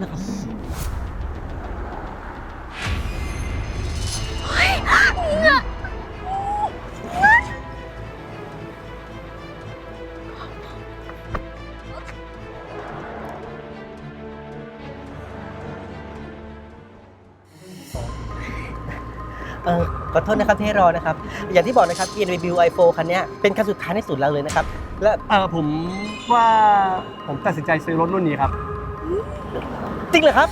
รู่นะครับเออขอโทษนะครับที่ให้รอนะครับ อย่างที่บอกนะครับ BMW i4 คันเนี้ยเป็นคันสุดท้ายในสุดแล้วเลยนะครับ และเออผมว่าผมตัดสินใจซื้อรถรุ่นนี้ครับ จริงเหรอครับ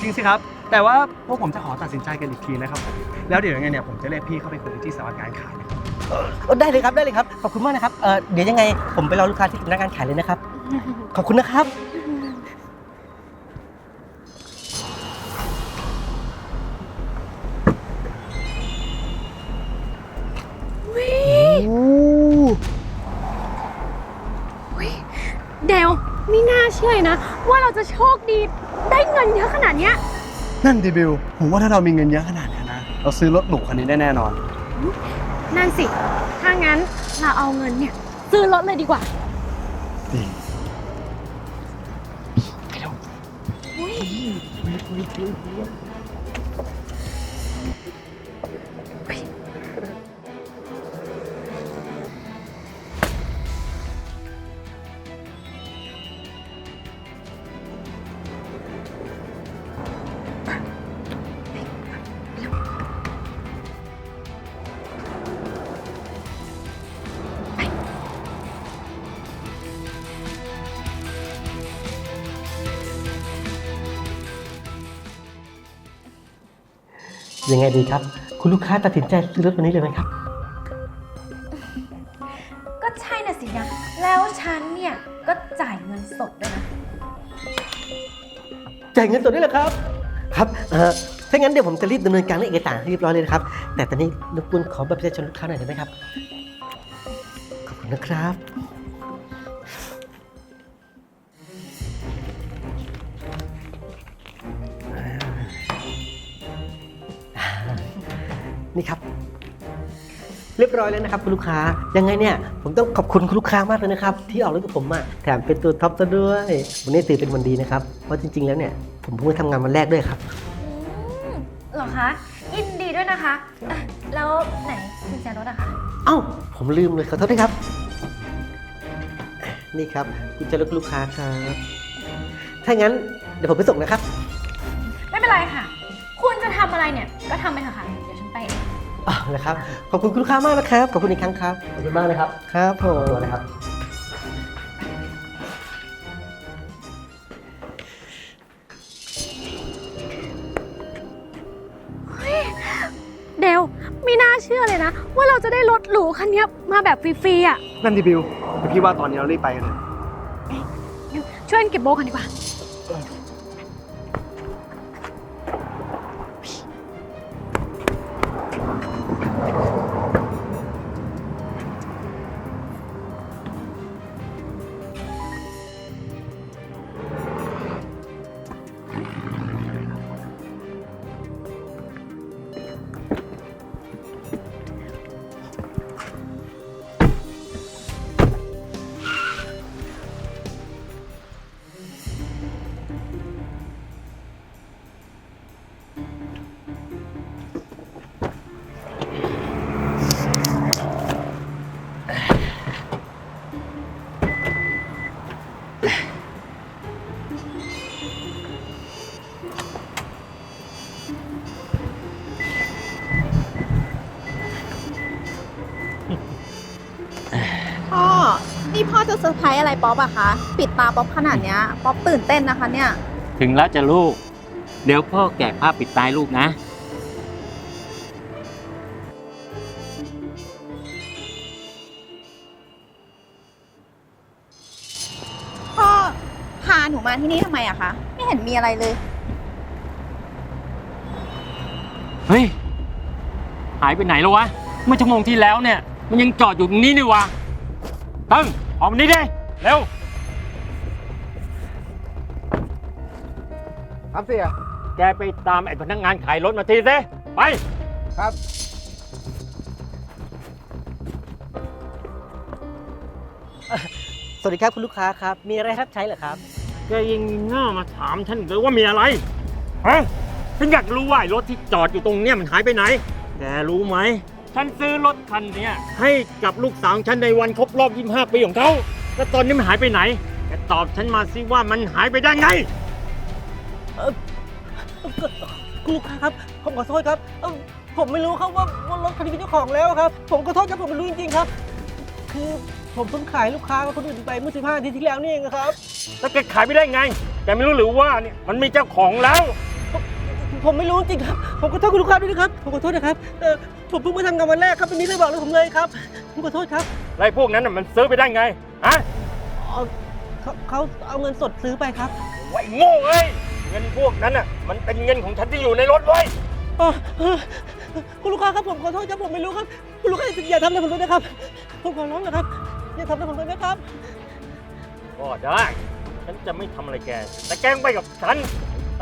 จริงสิครับ แต่ว่าพวกผมจะขอตัดสินใจกันอีกทีนะครับผมแล้วเดี๋ยวยังไงเนี่ยผมจะเรียกพี่เข้าไปคุยที่สำนักงานขายนะครับเออได้เลยครับได้เลยครับ ขอบคุณมากนะครับเออเดี๋ยวยังไงผมไปรอลูกค้าที่พนักงานขายเลยนะครับ ขอบคุณนะครับ เดวไม่น่าเชื่อเลยนะ ว่าเราจะโชคดีได้ เงินเยอะขนาดเนี้ยนั่นดิบิวผมว่าถ้าเรามีเงินเยอะขนาดเนี้ยนะ เราซื้อรถหรูคันนี้ได้แน่นอน นั่นสิ ถ้างั้นเราเอาเงินเนี่ย ซื้อรถเลยดีกว่าดี ยังไงดีครับ คุณลูกค้าตัดสินใจซื้อรถวันนี้เลยไหมครับ ก็ใช่น่ะสินะ แล้วฉันเนี่ย ก็จ่ายเงินสดด้วยนะ จ่ายเงินสดด้วยเหรอครับ ครับเอ่อถ้างั้นเดี๋ยวผมจะรีบดำเนินการเรื่องเอกสารให้เรียบร้อยเลยนะครับ แต่ตอนนี้รบกวนขอบัตรประชาชนลูกค้าหน่อยได้ไหมครับ ขอบคุณนะครับ เรียบร้อยแล้วนะครับคุณลูกค้า ยังไงเนี่ยผมต้องขอบคุณคุณลูกค้ามากเลยนะครับที่ออกรถกับผมมาแถมเป็นตัวท็อปซะด้วย วันนี้ถือเป็นวันดีนะครับเพราะจริง ๆ แล้วเนี่ยผมเพิ่งมาทำงานวันแรกด้วยครับ อืมเหรอคะยินดีด้วยนะคะอะแล้วไหนกุญแจรถอะคะ เอ้าผมลืมเลยขอโทษด้วยครับ นี่ครับคุณจะรถลูกค้าครับถ้างั้นเดี๋ยวผมไปส่งนะครับ ไม่เป็นไรค่ะ คุณจะทำอะไรเนี่ยก็ทำไปเถอะค่ะ องอ๋อนะครับ ขอบคุณคุณลูกค้ามากนะครับ ขอบคุณอีกครั้งครับ ขอบคุณมากเลยครับครับผมตัวนะครับ เดวไม่น่าเชื่อเลยนะ ว่าเราจะได้รถหรูคันเนี้ยมาแบบฟรีๆอะนั่นดิบิวแต่พี่ว่าตอนนี้เรารีบไปกันเลยเดี๋ยวช่วยกันเก็บโบกันดีกว่า พ่อ นี่พ่อจะเซอร์ไพรส์อะไรป๊อปอะคะ ปิดตาป๊อปขนาดเนี้ย ป๊อปตื่นเต้นนะคะเนี่ย ถึงแล้วจะลูก เดี๋ยวพ่อแกะผ้าปิดตายลูกนะ พ่อพาหนูมาที่นี่ทำไมอะคะ ไม่เห็นมีอะไรเลย เฮ้ย หายไปไหนแล้ววะ เมื่อชั่วโมงที่แล้วเนี่ย มันยังจอดอยู่ตรงนี้นี่วะตั้งออกมานี่ดิเร็ว ครับเสียแกไปตามไอ้พนักงานขายรถมาทีสิไป ครับ สวัสดีครับคุณลูกค้าครับ มีอะไรรับใช้เหรอครับ แกยังหน้ามาถามฉันอีกเลยว่ามีอะไรฮะฉันอยากรู้ว่าไอ้รถที่จอดอยู่ตรงเนี้ยมันหายไปไหน แกรู้ไหม ฉันซื้อรถคันเนี้ยให้กับลูกสาวของฉันในวันครบรอบ 25 ปีของเขา แล้วตอนนี้มันหายไปไหนแกตอบฉันมาสิว่ามันหายไปได้ไง คุณลูกค้าครับ ผมขอโทษครับเอ้าผมไม่รู้ครับว่าว่ารถคันนี้เป็นเจ้าของแล้วครับ ผมขอโทษครับผมไม่รู้จริงๆครับ คือผมเพิ่งขายลูกค้ากับคนอื่นไปเมื่อ 15นาทีที่แล้วนี่เองครับ แล้วแกขายไปได้ไง แกไม่รู้หรือว่าเนี่ยมันมีเจ้าของแล้ว ผมไม่รู้จริงครับ ผมขอโทษคุณลูกค้าด้วยนะครับ ผมขอโทษนะครับเออผมเพิ่งมาทำงานวันแรกครับวันนี้เลยบอกเลยผมเลยครับ ผมขอโทษครับแล้วไอ้พวกนั้นน่ะมันซื้อไปได้ไงฮะเอาเขาเขาเอาเงินสดซื้อไปครับไว้โง่เอ้ยเงินพวกนั้นน่ะมันเป็นเงินของฉันที่อยู่ในรถไว้ยอ๋อเออคุณลูกค้าครับผมขอโทษครับผมไม่รู้ครับ คุณลูกค้าอย่าทำอะไรผมเลยนะครับ ผมขอร้องนะครับ อย่าทำอะไรผมเลยนะครับ ก็ได้ ฉันจะไม่ทำอะไรแก แต่แกต้องไปกับฉัน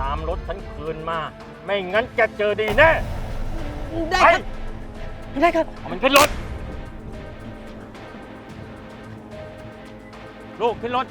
ตามรถฉันคืนมา ไม่งั้นแกเจอดีแน่ได้ไปครับ ได้ครับ เอามันขึ้นรถ ลูกขึ้นรถ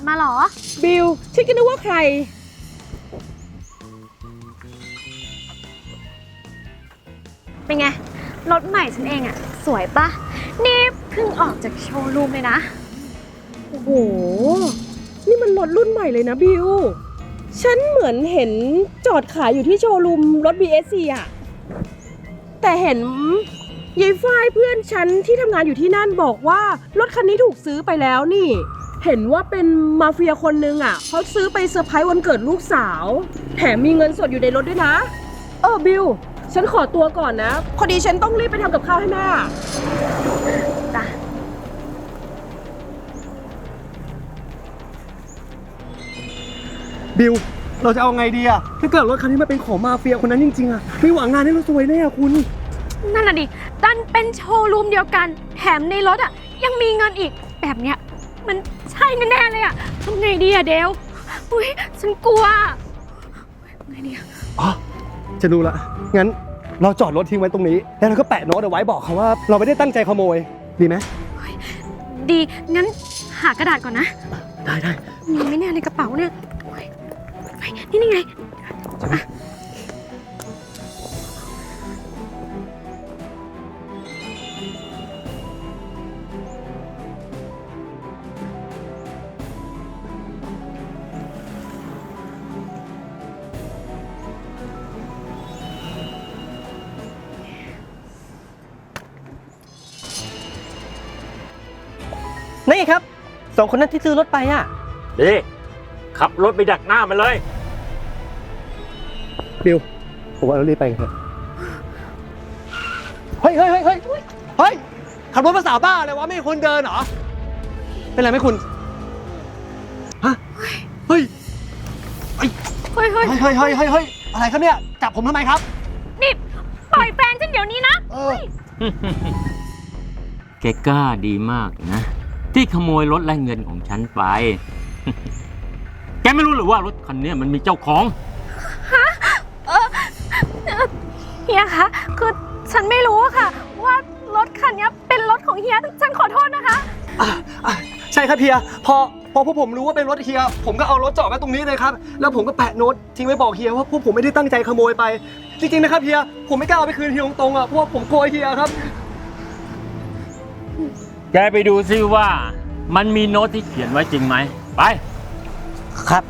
ดมาเหรอ บิลฉันก็นึกว่าใคร เป็นไง รถใหม่ฉันเองอะสวยปะนี่เพิ่งออกจากโชว์รูมเลยนะ โอ้โห นี่มันรถรุ่นใหม่เลยนะบิลฉันเหมือนเห็นจอดขายอยู่ที่โชว์รูมรถ BSC อะแต่เห็นยายฝ้ายเพื่อนฉันที่ทำงานอยู่ที่นั่นบอกว่ารถคันนี้ถูกซื้อไปแล้วนี่ เห็นว่าเป็นมาเฟียคนนึงอะเขาซื้อไปเซอร์ไพรส์วันเกิดลูกสาว แถมมีเงินสดอยู่ในรถด้วยนะ เออบิลฉันขอตัวก่อนนะพอดีฉันต้องรีบไปทำกับข้าวให้แม่จ้ะบิลเราจะเอาไงดีอะถ้าเกิดรถคันนี้มันเป็นของมาเฟียคนนั้นจริงๆอะไม่หวังงานให้เราซวยแน่อะคุณ นั่นน่ะดิดันเป็นโชว์รูมเดียวกัน แถมในรถอะยังมีเงินอีกแบบเนี้ยมัน ใช่แน่ๆเลยอะทำไงดีอะเดลอุ้ยฉันกลัวทำไงดีอะอ๋อจะรู้ละงั้นเราจอดรถทิ้งไว้ตรงนี้ แล้วเราก็แปะโน้ตเอาไว้บอกเขาว่า เราไม่ได้ตั้งใจขโมย ดีไหมดี งั้นหากระดาษก่อนนะ ได้ได้มีไหม่แน่ในกระเป๋าเนี่ยโอ๊ยเฮ้ยนี่นี่ไงนี่ องคนนั้นที่ซื้อรถไปอะ ดีขับรถไปดักหน้ามันเลย บิลผมว่าเรารีบไปกันเถอะเฮ้ยเฮ้ยเฮ้ยเฮ้ยเฮ้ยขับรถภาษาบ้าเลยวะไม่ให้คนเดินเหรอ เป็นไรไหมคุณ ฮะ เฮ้ย เฮ้ยเฮ้ยเฮ้ยเฮ้ยเฮ้ยเฮ้ยเฮ้ยอะไรครับเนี่ย จับผมทำไมครับ นี่ปล่อยแฟนฉันเดี๋ยวนี้นะ เออ แกกล้าดีมากนะ ที่ขโมยรถและเงินของฉันไป แกไม่รู้หรือว่ารถคันเนี้ยมันมีเจ้าของเฮียคะคือฉันไม่รู้อะค่ะ ว่ารถคันนี้เป็นรถของเฮียฉันขอโทษนะคะอะอะใช่ครับเฮียพอพอพวกผมรู้ว่าเป็นรถเฮีย ผมก็เอารถจอดไว้ตรงนี้เลยครับ แล้วผมก็แปะโน้ตทิ้งไว้บอกเฮียว่าพวกผมไม่ได้ตั้งใจขโมยไป จริงๆนะครับเฮีย ผมไม่กล้าเอาไปคืนเฮียตรงๆอะเพราะว่าผมกลัวเฮียครับ แกไปดูซิว่ามันมีโน้ตที่เขียนไว้จริงไหม ไป ครับ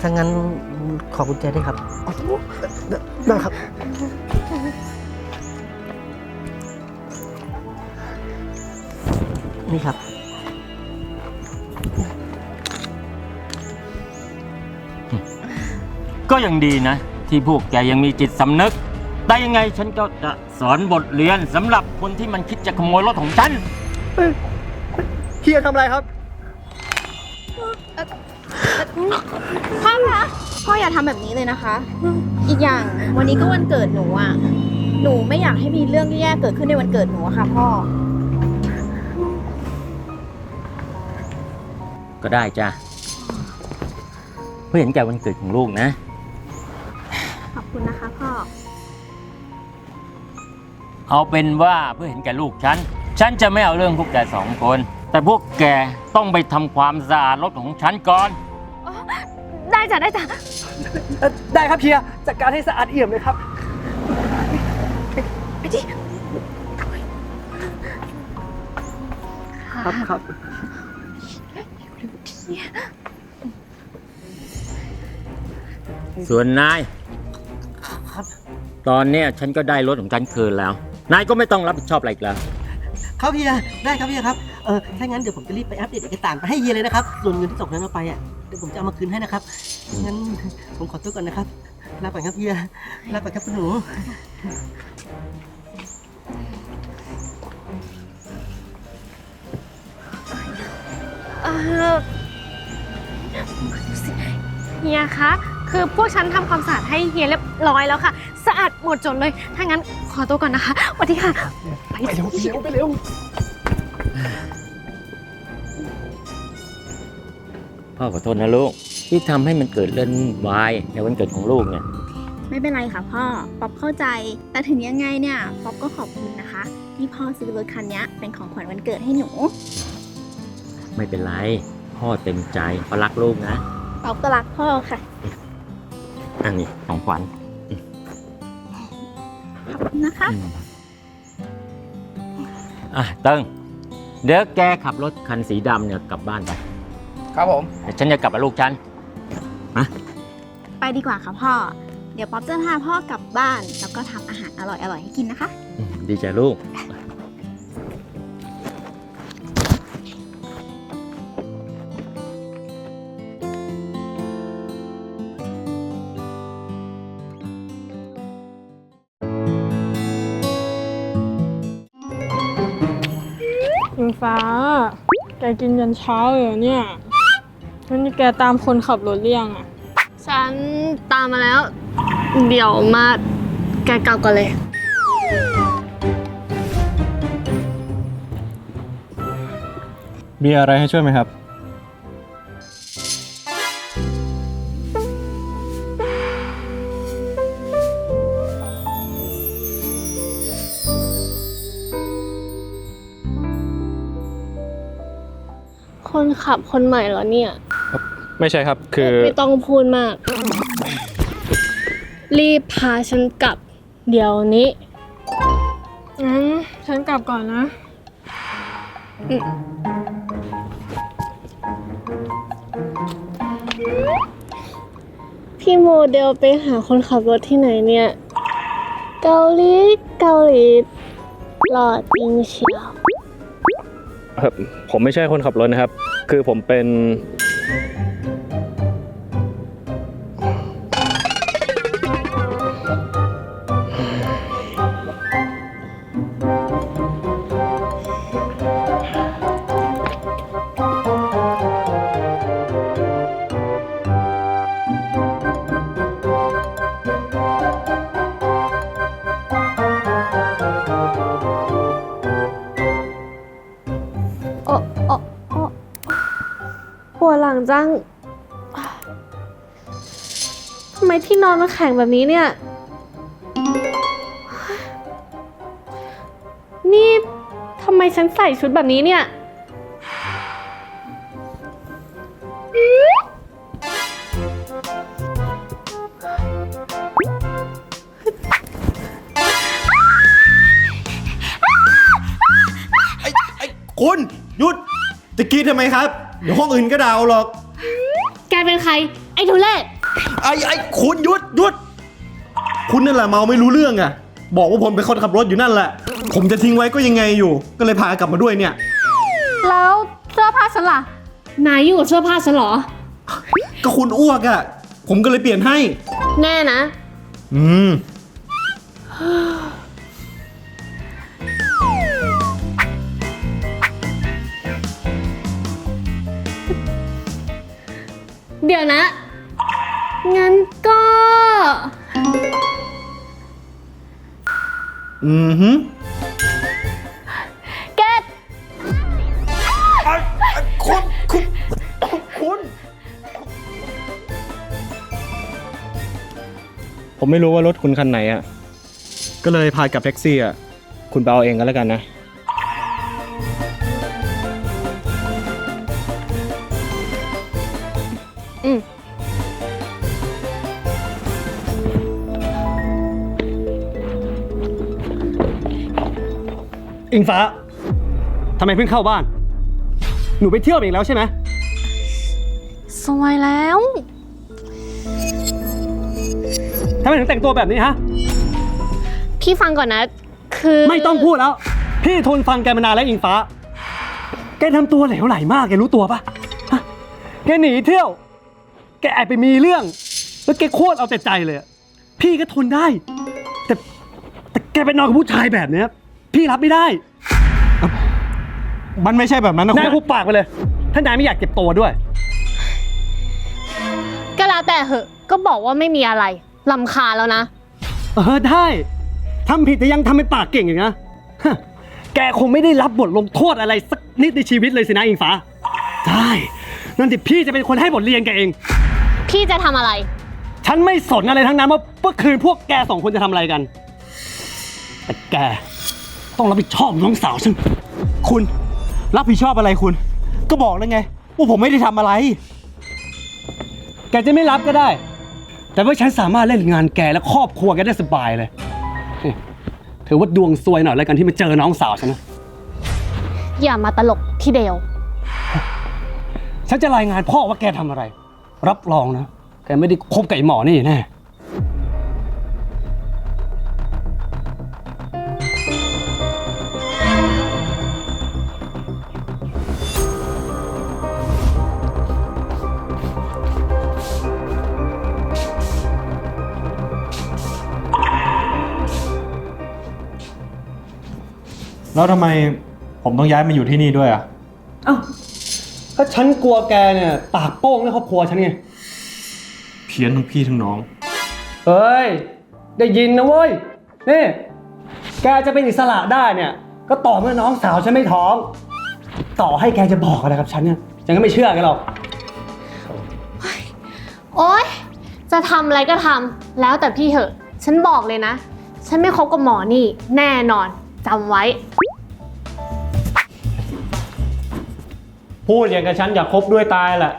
ถ้างั้นขอกุญแจด้วยครับได้ครับคนี่ครับ ก็ยังดีนะ ที่พวกแกยังมีจิตสำนึก แต่ยังไงฉันก็จะสอนบทเรียนสำหรับคนที่มันคิดจะขโมยรถของฉัน เฮียทำอะไรครับ พ่อคะพ่ออย่าทำแบบนี้เลยนะคะ อีกอย่างวันนี้ก็วันเกิดหนูอะ หนูไม่อยากให้มีเรื่องแย่ๆเกิดขึ้นในวันเกิดหนูอะค่ะพ่อ ก็ได้จ้ะเพื่อเห็นแก่วันเกิดของลูกนะขอบ คุณนะคะพ่อ เอาเป็นว่าเพื่อเห็นแก่ลูกฉัน ฉันจะไม่เอาเรื่องพวกแกสองคน แต่พวกแกต้องไปทำความสะอาดรถของฉันก่อน ได้จ้ะได้จ้ะเอ่อได้ครับเฮียจัดการให้สะอาดเอี่ยมเลยครับครับครับ ส่วนนาย ตอนเนี้ยฉันก็ได้รถของฉันคืนแล้ว นายก็ไม่ต้องรับผิดชอบอะไรอีกแล้ว ครับเฮียได้ครับเฮียครับเออถ้างั้นเดี๋ยวผมจะรีบไปอัปเดตเอกสารไปให้เฮียเลยนะครับส่วนเงินที่ตกนั้นเอาไปอะเดี๋ยวผมจะเอามาคืนให้นะครับงั้นผมขอตัวก่อนนะครับลาก่อนครับเฮียลาก่อนครับคุณหนูเออเฮียคะ คือพวกฉันทำความสะอาดให้เฮียเรียบร้อยแล้วค่ะ สะอาดหมดจดเลย ถ้างั้นขอตัวก่อนนะคะสวัสดีค่ะไปไปเร็วไปเร็วไปเร็วพ่อขอโทษนะลูก ที่ทำให้มันเกิดเรื่องวุ่นวายในวันเกิดของลูกเนี่ย ไม่เป็นไรค่ะพ่อ ป๊อปเข้าใจ แต่ถึงยังไงเนี่ย ป๊อปก็ขอบคุณนะคะ ที่พ่อซื้อรถคันนี้เป็นของขวัญวันเกิดให้หนู ไม่เป็นไร พ่อเต็มใจเพราะรักลูกนะ ป๊อปก็รักพ่อค่ะ อันนี้ของขวัญขอบคุณนะคะอืมอะเติ้งเดี๋ยวแกขับรถคันสีดำเนี่ยกลับบ้านไปครับผม เดี๋ยวฉันจะกลับกับลูกฉัน ไปดีกว่าค่ะพ่อ เดี๋ยวป๊อปจะพาพ่อกลับบ้าน แล้วก็ทำอาหารอร่อยๆให้กินนะคะอืมดีใจลูก ฟ้า แกกินยันเช้าเลยเหรอเนี่ยแล้วนี่แกตามคนขับรถเรียงอะฉันตามมาแล้ว เดี๋ยวมาแกกลับก่อนเลย มีอะไรให้ช่วยไหมครับ ขับคนใหม่เหรอเนี่ย ไม่ใช่ครับ คือ ไม่ต้องพูดมาก รีบพาฉันกลับ เดี๋ยวนี้ งั้นฉันกลับก่อนนะ พี่โมเดลไปหาคนขับรถที่ไหนเนี่ย เกาหลีเกาหลีหล่อจริงเชียว ผมไม่ใช่คนขับรถนะครับ คือผมเป็น ปวดหลังจังทำไมที่นอนมันแข็งแบบนี้เนี่ย นี่ทำไมฉันใส่ชุดแบบนี้เนี่ยคุณหยุดตะกี้ทำไมครับ เดี๋ยวห้องอื่นก็ด่าเอาหรอก แกเป็นใคร ไอ้ทุเล่ไอ้ไอ้คุณหยุดหยุด คุณนั่นแหละเมาไม่รู้เรื่องอะบอกว่าผมเป็นคนขับรถอยู่นั่นแหละ ผมจะทิ้งไว้ก็ยังไงอยู่ ก็เลยพากลับมาด้วยเนี่ยเอแล้วเสื้อผ้าฉันล่ะ นายอยู่กับเสื้อผ้าฉันเหรอ ก็คุณอ้วกอะ่ะผมก็เลยเปลี่ยนให้ แน่นะ อืม เดี๋ยวนะ งั้นก็ อืมฮึเกตคุณคุณคุณ ผมไม่รู้ว่ารถคุณคันไหนอะ ก็เลยพายกับแท็กซี่อะ คุณไปเอาเองก็แล้วกันนะ อิงฟ้าทำไมเพิ่งเข้าบ้าน หนูไปเที่ยวอีกแล้วใช่ไหมสวยแล้ว ทำไมถึงแต่งตัวแบบนี้ฮะ พี่ฟังก่อนนะ คือไม่ต้องพูดแล้ว พี่ทนฟังแกมานานแล้วอิงฟ้า แกทำตัวเหลวไหลมากแกรู้ตัวปะฮะแกหนีเที่ยว แกแอบไปมีเรื่อง แล้วแกโคตรเอาแต่ใจเลยอะพี่ก็ทนได้ แต่แต่แกไปนอนกับผู้ชายแบบเนี้ย พี่รับไม่ได้ มันไม่ใช่แบบนั้นนะคุนายณหุบปากไปเลย ถ้านายไม่อยากเก็บตัวด้วย ก็แล้วแต่เหอะ ก็บอกว่าไม่มีอะไรลำคาญแล้วนะ เออได้ทำผิดแต่ยังทำเป็นปากเก่งอย่างนะฮะแกคงไม่ได้รับบทลงโทษอะไรสักนิดในชีวิตเลยสินะอิงฟ้า ได้นั่นที่พี่จะเป็นคนให้บทเรียนแกเอง พี่จะทำอะไร ฉันไม่สนอะไรทั้งนั้นว่าเมื่อคืนพวกแกสองคนจะทำอะไรกัน แต่แก ต้องรับผิดชอบน้องสาวฉันคุณรับผิดชอบอะไรคุณ ก็บอกแล้วไงว่าผมไม่ได้ทำอะไร แกจะไม่รับก็ได้ แต่ว่าฉันสามารถเล่นงานแกและครอบครัวแกได้สบายเลยนี่ถือว่าดวงซวยหน่อยแล้วกันที่มาเจอน้องสาวฉันนะอย่ามาตลกพี่เดวฉันจะรายงานพ่อว่าแกทำอะไร รับรองนะแกไม่ได้คบกับไอ้หมอนี่แน่ แล้วทำไมผมต้องย้ายมาอยู่ที่นี่ด้วยอะเอ้าก็ฉันกลัวแกเนี่ยปากโป้งในครอบครัวฉันไง เพี้ยนทั้งพี่ทั้งน้อง เฮ้ย ได้ยินนะเว้ย นี่ แกจะเป็นอิสระได้เนี่ย ก็ต่อเมื่อน้องสาวฉันไม่ท้อง ต่อให้แกจะบอกอะไรกับฉันเนี่ย ฉันก็ไม่เชื่อแกหรอก โอ๊ย จะทำอะไรก็ทำ แล้วแต่พี่เหอะ ฉันบอกเลยนะ ฉันไม่คบกับหมอนี่ แน่นอน จำไว้ พูดอย่างกับฉันอยากคบด้วยตายแหละ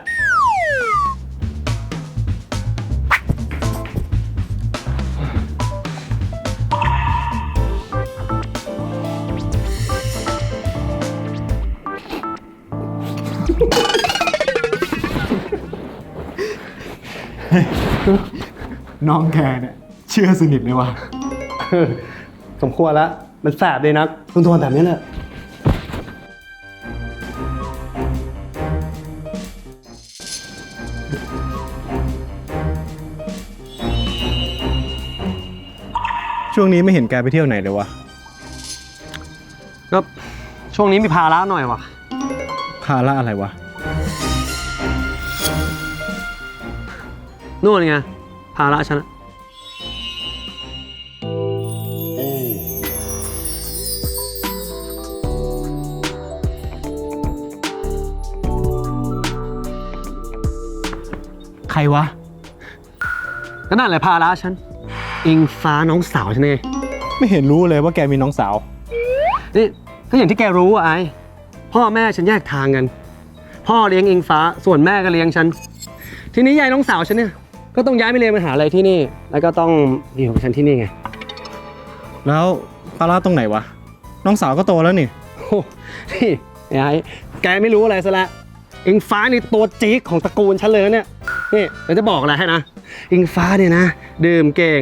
น้องแกเนี่ยเชื่อสนิทเลยว่ะ สมควรแล้วมันแสบเลยนะต้องทนแบบนี้แหละ ช่วงนี้ไม่เห็นแกไปเที่ยวไหนเลยวะก็ช่วงนี้มีภาระหน่อยว่ะ ภาระอะไรวะ นู่นไงภาระฉันอะใครวะก็นั่นแหละภาระฉัน อิงฟ้าน้องสาวฉันเองไม่เห็นรู้เลยว่าแกมีน้องสาว นี่ก็อย่างที่แกรู้อะไอพ่อแม่ฉันแยกทางกัน พ่อเลี้ยงอิงฟ้าส่วนแม่ก็เลี้ยงฉัน ทีนี้ยายน้องสาวฉันเนี่ยก็ต้องย้ายไปเรียนมหาลัยที่นี่ แล้วก็ต้องอยู่กับฉันที่นี่ไงแล้วภาระตรงไหนวะ น้องสาวก็โตแล้วนี่ โอ้นี่ไอ้ไอ้แกไม่รู้อะไรซะแล้วอิงฟ้านี่ตัวจี๊กของตระกูลฉันเลยนะเนี่ยนี่เราจะบอกอะไรให้นะ อิงฟ้าเนี่ยนะ ดื่มเก่ง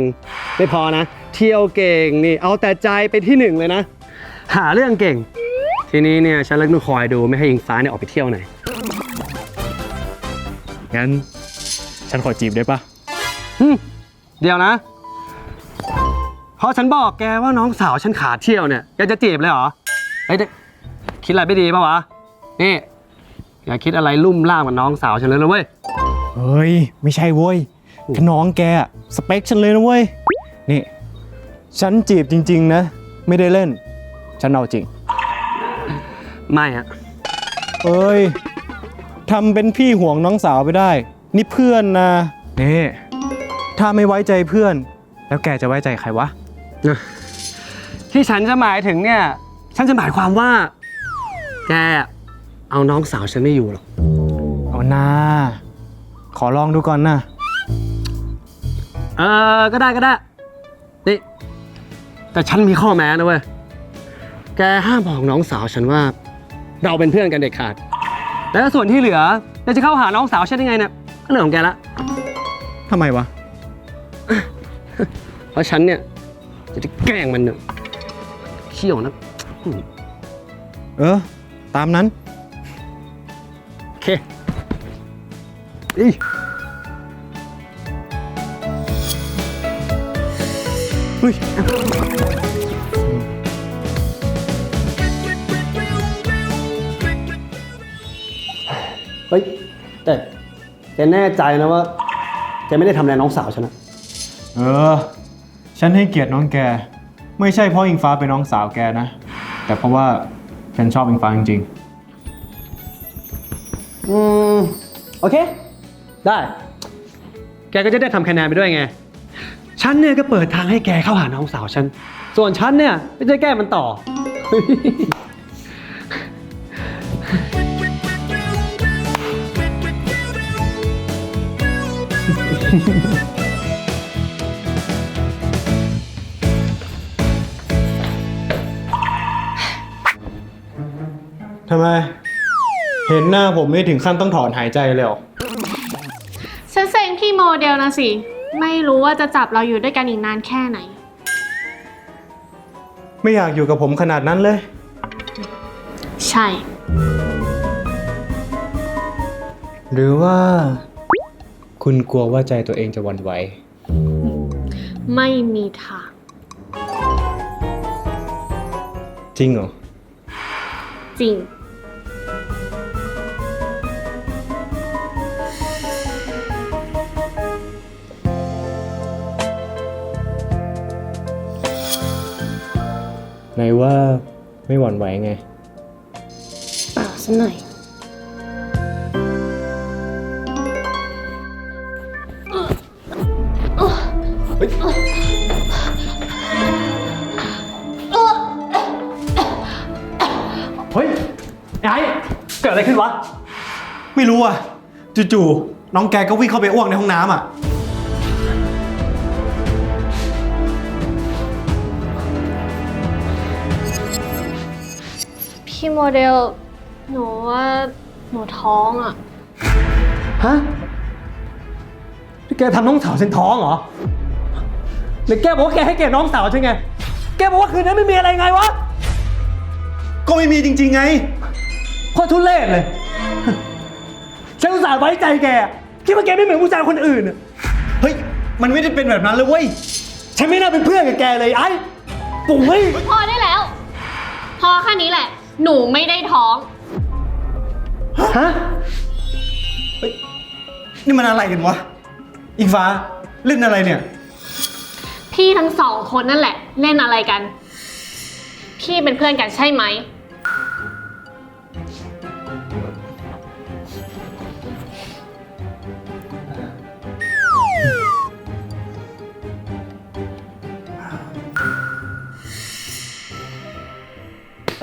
ไม่พอนะ เที่ยวเก่งนี่เอาแต่ใจไปที่หนึ่งเลยนะ หาเรื่องเก่ง ทีนี้เนี่ยฉันเลิกต้องคอยดูไม่ให้อิงฟ้าเนี่ยออกไปเที่ยวไหนงั้น ฉันขอจีบได้ปะเดี๋ยวนะเพราะฉันบอกแกว่าน้องสาวฉันขาเที่ยวเนี่ยแกจะจีบเลยเหรอเฮ้ยเด็กคิดอะไรไม่ดีป่าวะนี่อย่าคิดอะไรลุ่มล่ามกับน้องสาวฉันเลยนะเว้ย เฮ้ย ไม่ใช่เว้ยถ้า น้องแกอะสเปคฉันเลยนะเว้ย นี่ ฉันจีบจริง ๆ นะ ไม่ได้เล่น ฉันเอาจริง ไม่ฮะเอ้ยทำเป็นพี่ห่วงน้องสาวไปได้ นี่เพื่อนนะนี่ถ้าไม่ไว้ใจเพื่อน แล้วแกจะไว้ใจใครวะ ที่ฉันจะหมายถึงเนี่ย ฉันจะหมายความว่า แกเอาน้องสาวฉันไม่อยู่หรอก เอาหน้าขอลองดูก่อนนะ เออก็ได้ก็ได้ นี่ แต่ฉันมีข้อแม้นะเว้ย แกห้ามบอกน้องสาวฉันว่า เราเป็นเพื่อนกันเด็ดขาด แล้วส่วนที่เหลือแกจะเข้าหาน้องสาวฉันยังไงเนี่ยก็เรื่องของแกละ ทำไมวะ เพราะฉันเนี่ยจะได้แกล้งมันเนี่ยเขี้ยวนะเออ ตามนั้น โอเคอี เฮ้ยเฮ้ย แต่แกแน่ใจนะว่าแกไม่ได้ทำอะไรน้องสาวฉันนะเออ ฉันให้เกียรติน้องแก ไม่ใช่เพราะอิงฟ้าเป็นน้องสาวแกนะ แต่เพราะว่าฉันชอบอิงฟ้าจริงอืม โอเค ได้ แกก็จะได้ทำคะแนนไปด้วยไง ฉันเนี่ยก็เปิดทางให้แกเข้าหาน้องสาวฉัน ส่วนฉันเนี่ยก็จะแก้มันต่อๆทำไม เห็นหน้าผมไม่ถึงขั้นต้องถอนหายใจเลยเหรอ ฉันเซ็งพี่โมเดลนะสิ ไม่รู้ว่าจะจับเราอยู่ด้วยกันอีกนานแค่ไหน ไม่อยากอยู่กับผมขนาดนั้นเลย ใช่ หรือว่า คุณกลัวว่าใจตัวเองจะหวั่นไหว ไม่มีทาง จริงเหรอ จริง ไหนว่าไม่หวั่นไหวไง เปล่าสักหน่อย เฮ้ยไอ้เกิดอะไรขึ้นวะ ไม่รู้อะ จู่ๆ น้องแกก็วิ่งเข้าไปอ้วกในห้องน้ำอะ พี่โมเดล หนูว่าหนูท้องอะ ฮะที่แกทำน้องสาวฉันท้องเหรอหรือแกบอกว่าแกให้เกียรติน้องสาวฉันไง แกบอกว่าคืนนั้นไม่มีอะไรไงวะ ก็ไม่มีจริง ๆ ไง โคตรทุเรศเลย ฉันอุตส่าห์ไว้ใจแก คิดว่าแกไม่เหมือนผู้ชายคนอื่นอะเฮ้ย มันไม่ได้เป็นแบบนั้นเลยเว้ย ฉันไม่น่าเป็นเพื่อนกับแกเลยไอ้ปุ๋ย พอได้แล้ว พอแค่นี้แหละ หนูไม่ได้ท้อง ฮะนี่มันอะไรกันวะอิงฟ้าเล่นอะไรเนี่ย พี่ทั้งสองคนนั่นแหละ เล่นอะไรกัน พี่เป็นเพื่อนกันใช่ไหม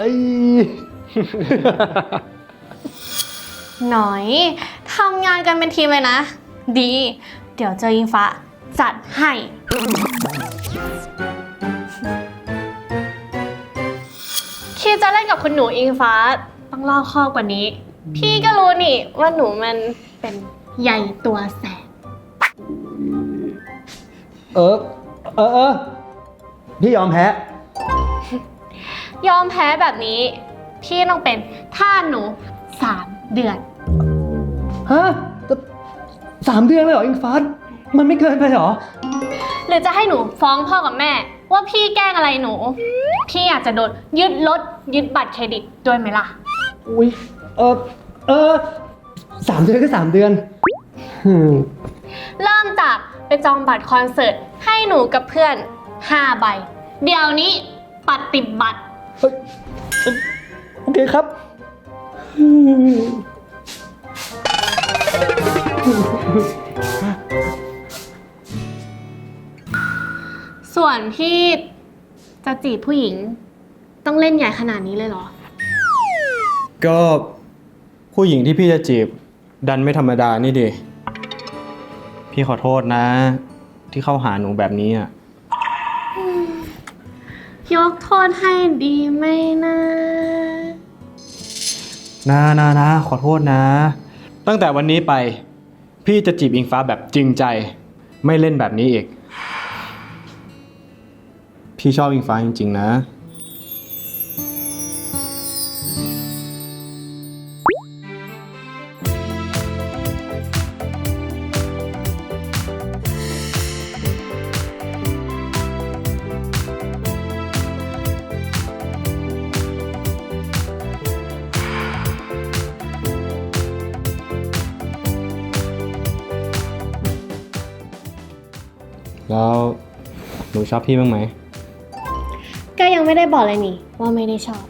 ไอ้หน่อยทำงานกันเป็นทีมเลยนะ ดี เดี๋ยวเจออิงฟ้า จัดให้ คิดจะเล่นกับคุณหนูอิงฟ้า ต้องรอบคอบกว่านี้ พี่ก็รู้นี่ว่าหนูมันเป็นใหญ่ตัวแสบ เออ เออเออพี่ยอมแพ้ ยอมแพ้แบบนี้ พี่ต้องเป็นท่าหนูสามเดือน ฮะแต่สามเดือนเลยเหรออิงฟ้า มันไม่เกินไปเหรอ หรือจะให้หนูฟ้องพ่อกับแม่ ว่าพี่แกล้งอะไรหนู พี่อยากจะโดนยึดรถยึดบัตรเครดิตด้วยไหมล่ะ อุ้ยเออเออสามเดือนก็สามเดือนอืมเริ่มจากไปจองบัตรคอนเสิร์ตให้หนูกับเพื่อน 5 ใบ เดี๋ยวนี้ปฏิบัติ เฮ้ยเอ่อโอเคครับอืมส่วนพี่จะจีบผู้หญิง ต้องเล่นใหญ่ขนาดนี้เลยเหรอ ก็ผู้หญิงที่พี่จะจีบ ดันไม่ธรรมดานี่ดิ พี่ขอโทษนะ ที่เข้าหาหนูแบบนี้อะ ยกโทษให้ดีไหมนะ นะนะนะขอโทษนะ ตั้งแต่วันนี้ไป พี่จะจีบอิงฟ้าแบบจริงใจ ไม่เล่นแบบนี้อีก พี่ชอบอิงฟ้าจริง ๆ นะ อบพี่บ้างไหม ก็ยังไม่ได้บอกเลยนี่ ว่าไม่ได้ชอบ